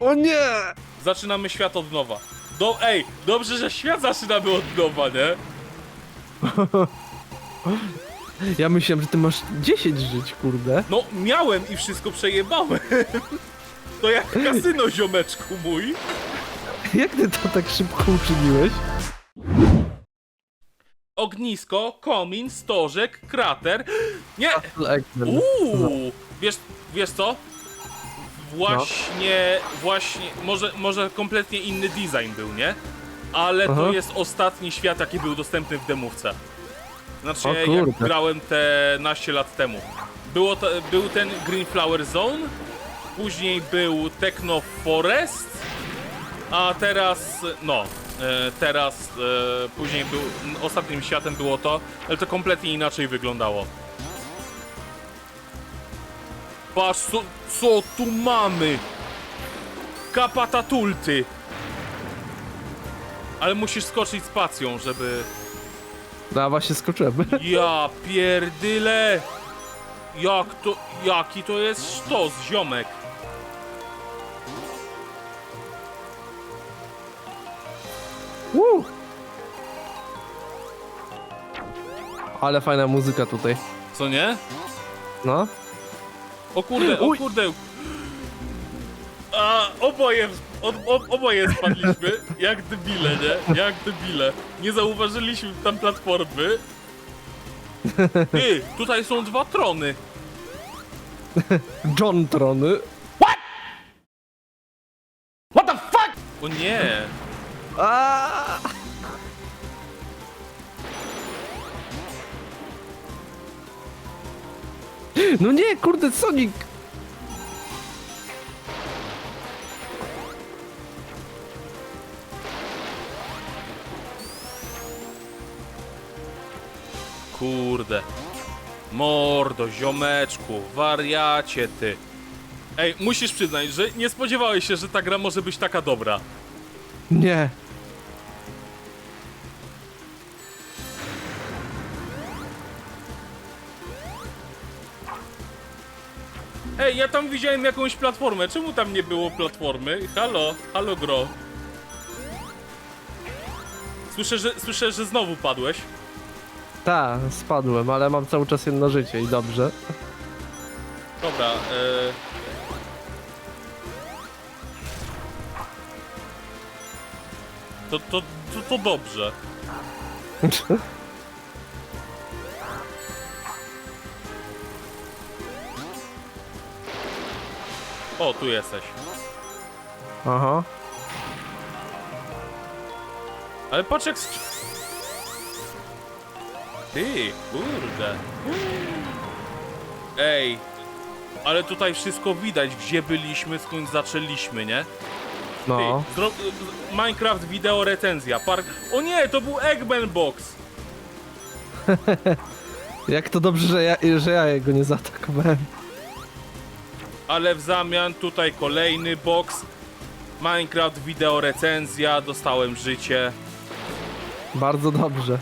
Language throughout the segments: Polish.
O nie! Zaczynamy świat od nowa. Do, ej, dobrze, że świat zaczynamy od nowa, nie? Ja myślałem, że ty masz 10 żyć, kurde. No, miałem i wszystko przejebałem. To jak kasyno, ziomeczku mój. Jak ty to tak szybko uczyniłeś? Ognisko, komin, stożek, krater. Nie! Uuu! Wiesz, wiesz co? Właśnie, właśnie, może, może kompletnie inny design był, nie? Ale to Aha. jest ostatni świat, jaki był dostępny w demówce. Znaczy, O jak kurde. grałem te naście lat temu. Było to, był ten Green Flower Zone, później był Techno Forest, a teraz, no, e, teraz, e, później był, ostatnim światem było to, ale to kompletnie inaczej wyglądało. Patrz, co, co tu mamy? Kapatatulty. Ale musisz skoczyć spacją, żeby... No właśnie skoczyłem. Ja pierdyle! Jak to... Jaki to jest sztos, ziomek? Woo! Ale fajna muzyka tutaj. Co nie? No. O kurde, o Uj. kurde. A, oboje, o, o, oboje spadliśmy. Jak debile, nie? Jak debile. Nie zauważyliśmy tam platformy. Ty, tutaj są dwa trony. John Trony. O nie. A! No nie, kurde, Sonic! Kurde. Mordo, ziomeczku, wariacie ty. Ej, musisz przyznać, że nie spodziewałeś się, że ta gra może być taka dobra. Nie. Ej, ja tam widziałem jakąś platformę. Czemu tam nie było platformy? Halo, halo gro. Słyszę, że, słyszę, że znowu padłeś. Ta, spadłem, ale mam cały czas jedno życie i dobrze. Dobra, e... To, to, to, to dobrze. O, tu jesteś. Aha. Ale patrz jak... Ty, kurde. Ej, ale tutaj wszystko widać, gdzie byliśmy, skąd zaczęliśmy, nie? Ty, No. zro... Minecraft wideo recenzja, park... O nie, to był Eggman Box! Jak to dobrze, że ja, że ja jego nie zaatakowałem. Ale w zamian tutaj kolejny box. Minecraft wideo recenzja, dostałem życie. Bardzo dobrze.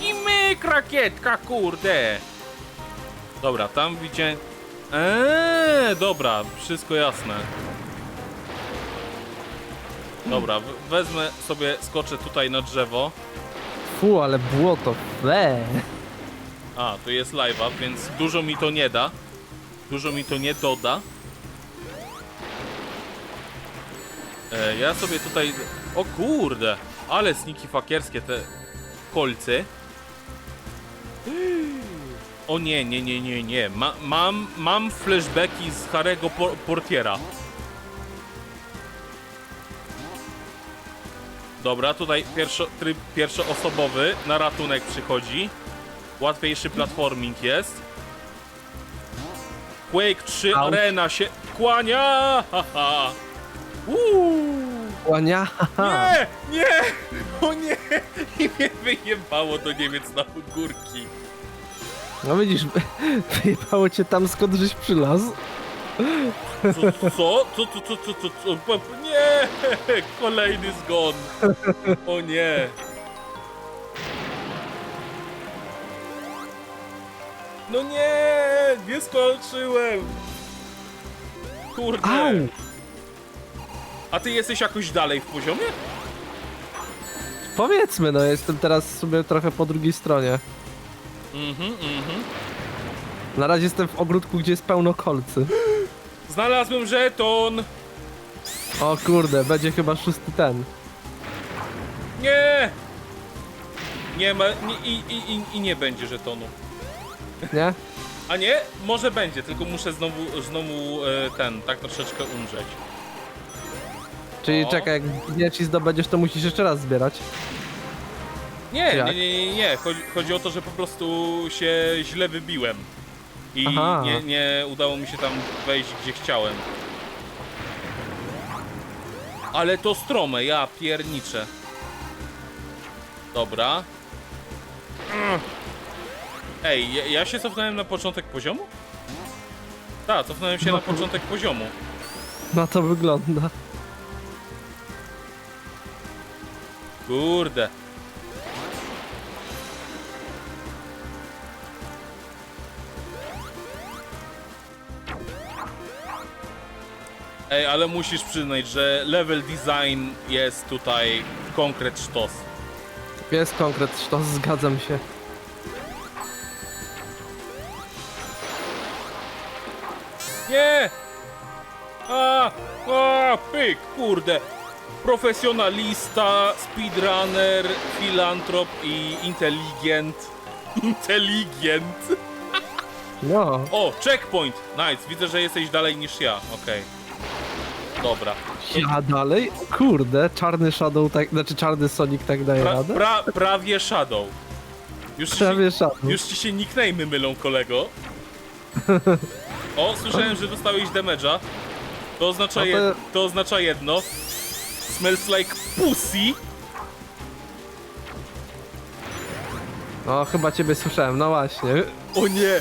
I myk rakietka, kurde! Dobra, tam widziałem... Eee, dobra, wszystko jasne. Dobra, wezmę sobie, skoczę tutaj na drzewo. Fu, ale błoto. We. A, tu jest live'a, więc dużo mi to nie da. Dużo mi to nie doda. E, ja sobie tutaj... O kurde! Ale sniki fakierskie te kolcy. O nie, nie, nie, nie, nie. Ma, mam, mam flashbacki z Harry'ego por Portiera. Dobra, tutaj pierwszo, tryb pierwszoosobowy na ratunek przychodzi. Łatwiejszy platforming jest. Quake 3 Au. Arena się kłania! Haha. Uuu. Łania. Nie! Nie! O nie! I mnie wyjebało do Niemiec na górki. No widzisz, wyjebało cię tam skąd żeś przylazł. Co? Co? Co? Co? Co? Co? co, co? Nie! Kolejny zgon. O nie! No nie, nie skończyłem. Kurde. Au! A ty jesteś jakoś dalej w poziomie? Powiedzmy, no jestem teraz sobie trochę po drugiej stronie. Mhm, mhm. Na razie jestem w ogródku, gdzie jest pełno kolcy. Znalazłem żeton. O kurde, będzie chyba szósty ten. Nie! Nie ma, nie, i, i, i, i nie będzie żetonu. Nie? A nie? Może będzie, tylko muszę znowu, znowu e, ten, tak troszeczkę umrzeć. Czyli O. czekaj, jak zbierz i zdobędziesz, to musisz jeszcze raz zbierać. Nie, nie, nie, nie, nie. Chodzi, chodzi o to, że po prostu się źle wybiłem. I Aha. nie, nie udało mi się tam wejść, gdzie chciałem. Ale to strome, ja pierniczę. Dobra. Ej, ja, ja się cofnąłem na początek poziomu? Tak, cofnąłem się na początek poziomu. Na to wygląda. Kurde. Ej, ale musisz przyznać, że level design jest tutaj konkret sztos. Jest konkret, to zgadzam się. Nie! A, a, pyk, kurde. Profesjonalista, speedrunner, filantrop i inteligent. Inteligent. No, O, checkpoint! Nice, widzę, że jesteś dalej niż ja. Okej. Dobra. ja dalej? Kurde, czarny Shadow, tak, znaczy czarny Sonic tak daje Pra, radę? pra, prawie Shadow. Już ci, Prawie Shadow. już ci się nickname'y mylą, kolego. O, słyszałem, że dostałeś damage'a. To oznacza, No to- jed, to oznacza jedno. Smells like pussy. No, chyba ciebie słyszałem, no właśnie. O nie!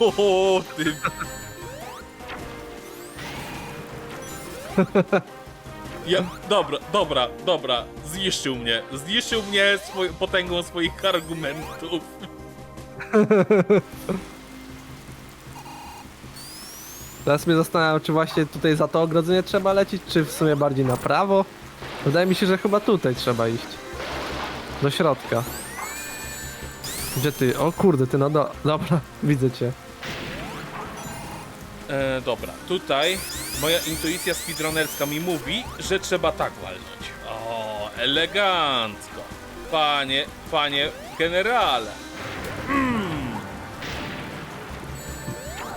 O, ty. Ja, dobra, dobra, dobra. Zniszczył mnie. Zniszczył mnie swoj, potęgą swoich argumentów. Teraz mnie zastanawiam, czy właśnie tutaj za to ogrodzenie trzeba lecieć, czy w sumie bardziej na prawo. Wydaje mi się, że chyba tutaj trzeba iść. Do środka. Gdzie ty? O kurde, ty no do... Dobra, widzę cię. E, dobra, tutaj moja intuicja speedrunnerska mi mówi, że trzeba tak walnąć. O, elegancko. Panie, panie generale.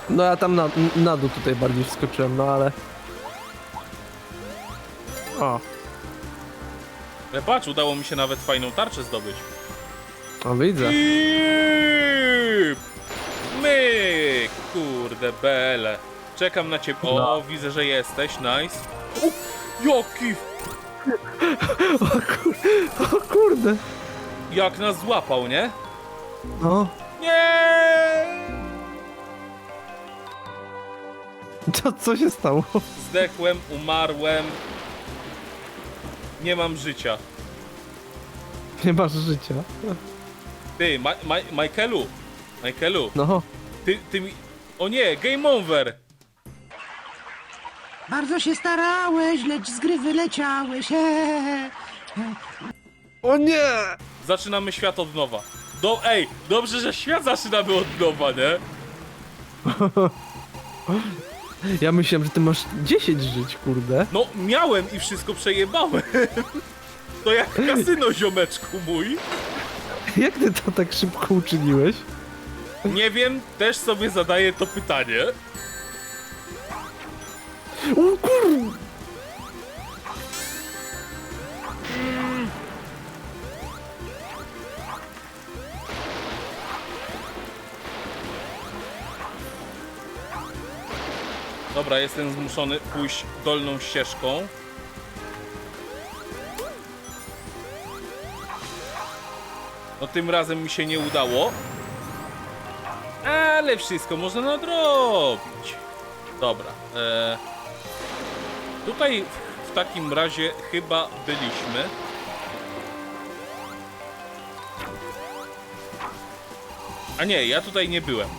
No ja tam na, na dół tutaj bardziej wskoczyłem, no ale... O, Ale patrz, udało mi się nawet fajną tarczę zdobyć. o widzę. I... Myk! Kurde, bele. Czekam na ciebie. O, No. widzę, że jesteś. Nice. O, jaki... O, kur... o kurde. Jak nas złapał, nie? No, Nie! co, co się stało? Zdechłem, umarłem. Nie mam życia. Nie masz życia. Ty, Ma Ma Michaelu. Michaelu, No, ty, ty mi... O nie, game over! Bardzo się starałeś, lecz z gry wyleciałeś. Eee. o nie! Zaczynamy świat od nowa. Do, ej, dobrze, że świat zaczynamy od nowa, nie? Ja myślałem, że ty masz 10 żyć, kurde. No, miałem i wszystko przejebałem. To jak kasyno, ziomeczku mój. Jak ty to tak szybko uczyniłeś? Nie wiem, też sobie zadaję to pytanie. O kur... Dobra, jestem zmuszony pójść dolną ścieżką. No tym razem mi się nie udało. Ale wszystko można nadrobić. Dobra. E... Tutaj w, takim razie chyba byliśmy. A nie, ja tutaj nie byłem.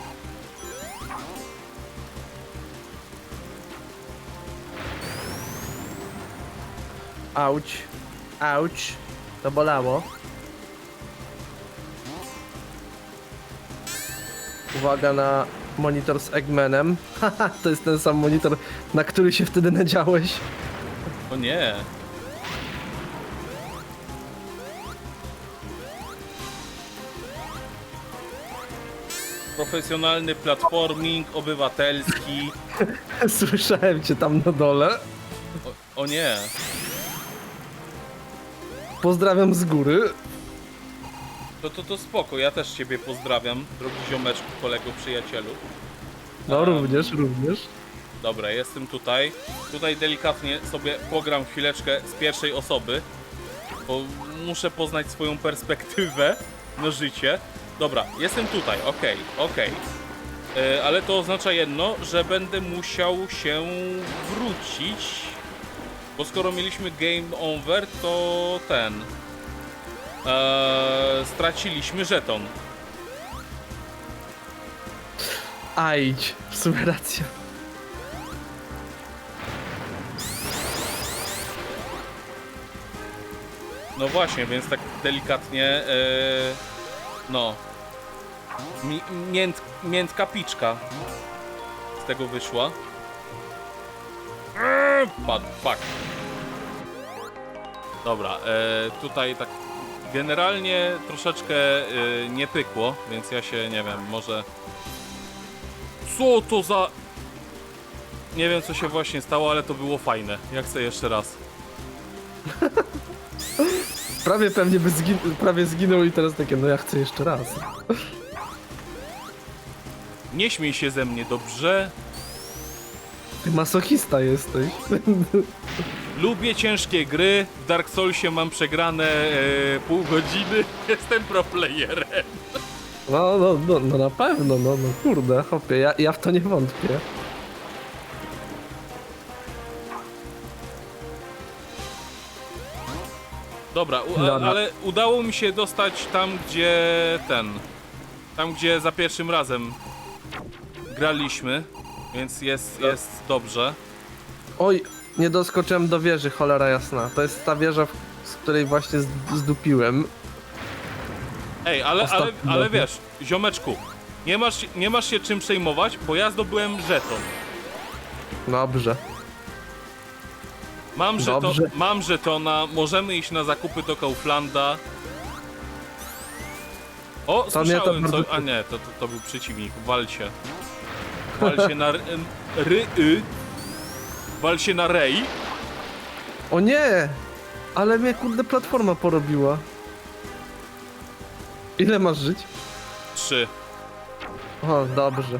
Auć. Auć. To bolało. Uwaga na monitor z Eggmanem. Haha, to jest ten sam monitor, na który się wtedy nadziałeś. O nie. Profesjonalny platforming obywatelski. Słyszałem cię tam na dole. O, o nie. Pozdrawiam z góry. To, to, to spoko, ja też ciebie pozdrawiam, drogi ziomeczku, kolego, przyjacielu. No również, również. Dobra, jestem tutaj. Tutaj delikatnie sobie pogram chwileczkę z pierwszej osoby, bo muszę poznać swoją perspektywę na życie. Dobra, jestem tutaj, okej, okej. E, Ale to oznacza jedno, że będę musiał się wrócić, bo skoro mieliśmy game over, to ten... E, straciliśmy żeton. Ajdź, w sumie racja. No właśnie, więc tak delikatnie, e, no, mi, mięt, miętka piczka z tego wyszła. Eee, Padł, fuck. Dobra, e, tutaj tak generalnie troszeczkę e, nie pykło, więc ja się, nie wiem, może... Co to za... Nie wiem, co się właśnie stało, ale to było fajne. Ja chcę jeszcze raz. Prawie pewnie by zgin prawie zginął i teraz takie, no ja chcę jeszcze raz. Nie śmiej się ze mnie, dobrze? Ty masochista jesteś. Lubię ciężkie gry. W Dark Soulsie mam przegrane e, pół godziny. Jestem pro playerem. No, no, no, no na pewno, no, no kurde, hopie, ja, ja w to nie wątpię. Dobra, u, a, Dobra. ale udało mi się dostać tam, gdzie ten. Tam, gdzie za pierwszym razem graliśmy. Więc jest, jest dobrze. Oj, nie doskoczyłem do wieży, cholera jasna. To jest ta wieża, w- z której właśnie z- zdupiłem. Ej, ale, ale, Ostatni ale wiesz, ziomeczku, nie masz, nie masz się czym przejmować, bo ja zdobyłem żeton. Dobrze. Mam, żeto, Dobrze. mam żetona, możemy iść na zakupy do Kauflanda. O, To słyszałem bardzo- co... A nie, to, to, to był przeciwnik, wal się. Wal się na ry, ry y. Wal się na rej. O nie! Ale mnie kurde platforma porobiła. Ile masz żyć? Trzy. O, dobrze.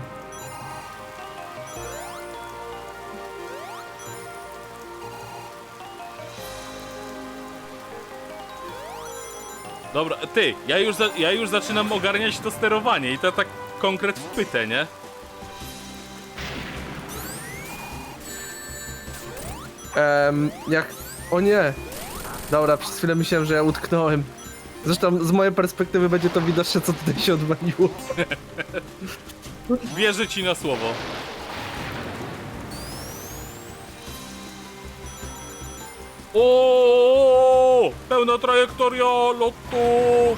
Dobra, ty, ja już, za, ja już zaczynam ogarniać to sterowanie i to tak konkret w pytę, nie? Em, jak... O nie! Dobra, przez chwilę myślałem, że ja utknąłem. Zresztą z mojej perspektywy będzie to widoczne, co tutaj się odwaliło. Wierzę ci na słowo. O, pełna trajektoria lotu.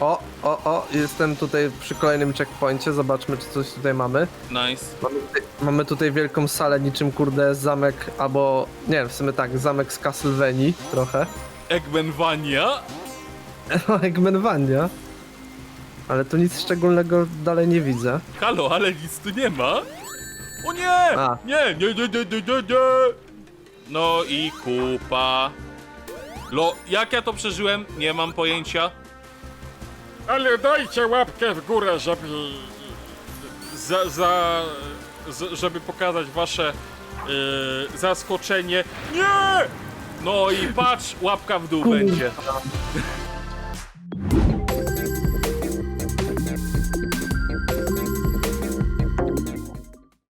O, o, o, jestem tutaj przy kolejnym checkpoincie, zobaczmy, czy coś tutaj mamy. Nice. Mamy tutaj, mamy tutaj wielką salę, niczym kurde zamek, albo... Nie, w sumie tak, zamek z Castlevanii, trochę. Eggmanwania. Eggmanwania. Ale tu nic szczególnego dalej nie widzę. Halo, ale nic tu nie ma. O nie! A. Nie, nie, nie, nie, nie, nie, nie. No i kupa. Lo, jak ja to przeżyłem? Nie mam pojęcia. Ale dajcie łapkę w górę, żeby. Za, za, żeby pokazać wasze yy, zaskoczenie. Nie! No i patrz, łapka w dół będzie.